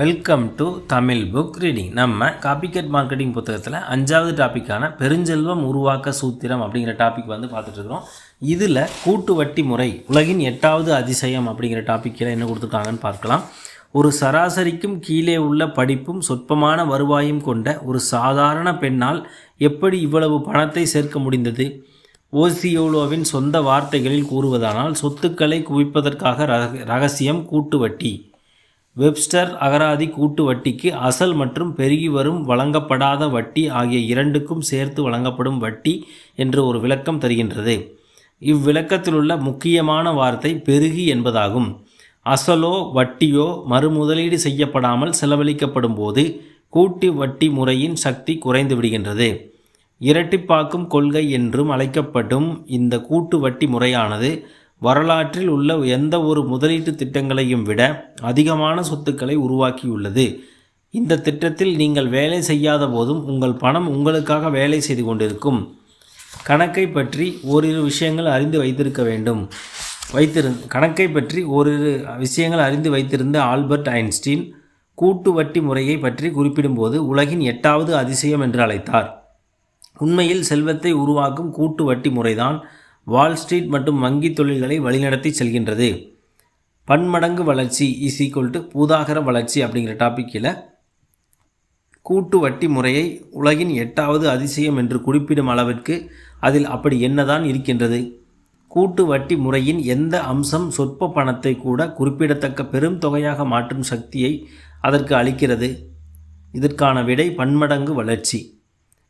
Welcome to Tamil book reading நம்ம copycat marketing புத்தகத்தில் அஞ்சாவது டாப்பிக்கான பெருஞ்செல்வம் உருவாக்க சூத்திரம் அப்படிங்கிற டாபிக் வந்து பார்த்துட்ருக்குறோம் இதில் கூட்டு வட்டி முறை உலகின் எட்டாவது அதிசயம் அப்படிங்கிற டாப்பிக்கில் என்ன கொடுத்துருக்காங்கன்னு பார்க்கலாம். ஒரு சராசரிக்கும் கீழே உள்ள படிப்பும் சொற்பமான வருவாயும் கொண்ட ஒரு சாதாரண பெண்ணால் எப்படி இவ்வளவு பணத்தை சேர்க்க முடிந்தது? ஓசியோலோவின் சொந்த வார்த்தைகளில் கூறுவதானால் சொத்துக்களை குவிப்பதற்காக ரக ரகசியம் கூட்டு வட்டி. வெப்ஸ்டர் அகராதி கூட்டு வட்டிக்கு அசல் மற்றும் பெருகி வரும் வழங்கப்படாத வட்டி ஆகிய இரண்டுக்கும் சேர்த்து வழங்கப்படும் வட்டி என்று ஒரு விளக்கம் தருகின்றது. இவ்விளக்கத்திலுள்ள முக்கியமான வார்த்தை பெருகி என்பதாகும். அசலோ வட்டியோ மறுமுதலீடு செய்யப்படாமல் செலவழிக்கப்படும் போது கூட்டு வட்டி முறையின் சக்தி குறைந்து விடுகின்றது. இரட்டிப்பாக்கும் கொள்கை என்றும் அழைக்கப்படும் இந்த கூட்டு வட்டி முறையானது வரலாற்றில் உள்ள எந்த ஒரு முதலீட்டு திட்டங்களையும் விட அதிகமான சொத்துக்களை உருவாக்கியுள்ளது. இந்த திட்டத்தில் நீங்கள் வேலை செய்யாத போதும் உங்கள் பணம் உங்களுக்காக வேலை செய்து கொண்டிருக்கும். கணக்கை பற்றி ஓரிரு விஷயங்கள் அறிந்து வைத்திருக்க வேண்டும். வைத்திரு கணக்கை பற்றி ஓரிரு விஷயங்கள் அறிந்து வைத்திருந்த ஆல்பர்ட் ஐன்ஸ்டீன் கூட்டு வட்டி முறையை பற்றி குறிப்பிடும்போது உலகின் எட்டாவது அதிசயம் என்று அழைத்தார். உண்மையில் செல்வத்தை உருவாக்கும் கூட்டு வட்டி முறைதான் வால் ஸ்ட்ரீட் மற்றும் வங்கி தொழில்களை வழிநடத்தி செல்கின்றது. பன்மடங்கு வளர்ச்சி இஸ் ஈக்குவல் டு பூதாகர வளர்ச்சி அப்படிங்கிற டாப்பிக்கில் கூட்டு வட்டி முறையை உலகின் எட்டாவது அதிசயம் என்று குறிப்பிடும் அளவிற்கு அதில் அப்படி என்னதான் இருக்கின்றது? கூட்டு வட்டி முறையின் எந்த அம்சம் சொற்ப பணத்தை கூட குறிப்பிடத்தக்க பெரும் தொகையாக மாற்றும் சக்தியை அதற்கு அளிக்கிறது? இதற்கான விடை பன்மடங்கு வளர்ச்சி.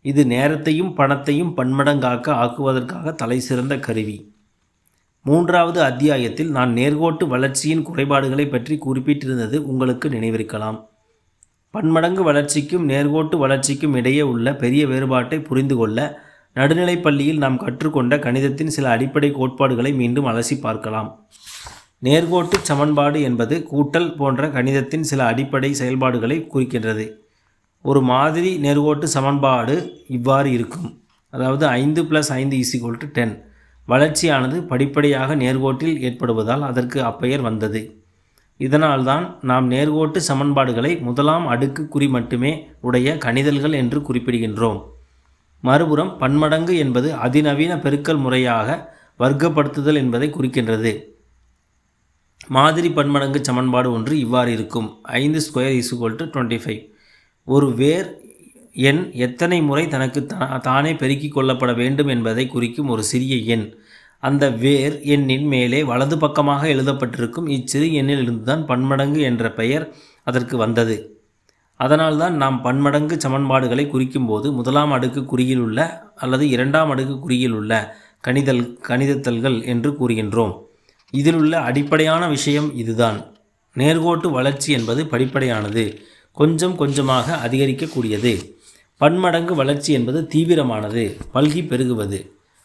இது நேரத்தையும் பணத்தையும் பன்மடங்காக்க ஆக்குவதற்காக தலை சிறந்த கருவி. மூன்றாவது அத்தியாயத்தில் நான் நேர்கோட்டு வளர்ச்சியின் குறைபாடுகளை பற்றி குறிப்பிட்டிருந்தது உங்களுக்கு நினைவிருக்கலாம். பன்மடங்கு வளர்ச்சிக்கும் நேர்கோட்டு வளர்ச்சிக்கும் இடையே உள்ள பெரிய வேறுபாட்டை புரிந்து கொள்ள நடுநிலைப் பள்ளியில் நாம் கற்றுக்கொண்ட கணிதத்தின் சில அடிப்படை கோட்பாடுகளை மீண்டும் அலசி பார்க்கலாம். நேர்கோட்டு சமன்பாடு என்பது கூட்டல் போன்ற கணிதத்தின் சில அடிப்படை செயல்பாடுகளை குறிக்கின்றது. ஒரு மாதிரி நேர்கோட்டு சமன்பாடு இவ்வாறு இருக்கும். அதாவது ஐந்து ப்ளஸ் ஐந்து ஈஸிகோல் டு டென் வளர்ச்சியானது படிப்படியாக நேர்கோட்டில் ஏற்படுவதால் அதற்கு அப்பெயர் வந்தது. இதனால்தான் நாம் நேர்கோட்டு சமன்பாடுகளை முதலாம் அடுக்கு குறி மட்டுமே உடைய கணிதல்கள் என்று குறிப்பிடுகின்றோம். மறுபுறம் பன்மடங்கு என்பது அதிநவீன பெருக்கல் முறையாக வர்க்கப்படுத்துதல் என்பதை குறிக்கின்றது. மாதிரி பன்மடங்கு சமன்பாடு ஒன்று இவ்வாறு இருக்கும். ஐந்து square is equal to twenty five ஒரு வேர் எண் எத்தனை முறை தனக்கு தானே பெருக்கிக் கொள்ளப்பட வேண்டும் என்பதை குறிக்கும் ஒரு சிறிய எண். அந்த வேர் எண்ணின் மேலே வலது பக்கமாக எழுதப்பட்டிருக்கும் இச்சிறு எண்ணில் இருந்துதான் பன்மடங்கு என்ற பெயர் அதற்கு வந்தது. அதனால்தான் நாம் பன்மடங்கு சமன்பாடுகளை குறிக்கும்போது முதலாம் அடுக்கு குறியில் உள்ள அல்லது இரண்டாம் அடுக்கு குறியில் உள்ள கணிதல் கணிதத்தல்கள் என்று கூறுகின்றோம். இதில் உள்ள அடிப்படையான விஷயம் இதுதான். நேர்கோட்டு வளர்ச்சி என்பது படிப்படையானது. கொஞ்சம் கொஞ்சமாக அதிகரிக்கக்கூடியது. பன்மடங்கு வளர்ச்சி என்பது தீவிரமானது. பல்கி பெருகுவது.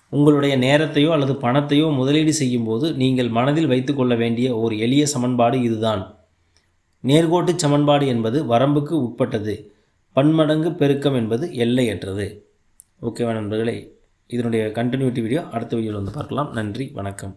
உங்களுடைய நேரத்தையோ அல்லது பணத்தையோ முதலீடு செய்யும்போது நீங்கள் மனதில் வைத்து கொள்ள வேண்டிய ஒரு எளிய சமன்பாடு இதுதான். நேர்கோட்டு சமன்பாடு என்பது வரம்புக்கு உட்பட்டது. பன்மடங்கு பெருக்கம் என்பது எல்லையற்றது. ஓகேவா நண்பர்களே. இதனுடைய கண்டினியூட்டி வீடியோ அடுத்த வீடியோவில் வந்து பார்க்கலாம். நன்றி. வணக்கம்.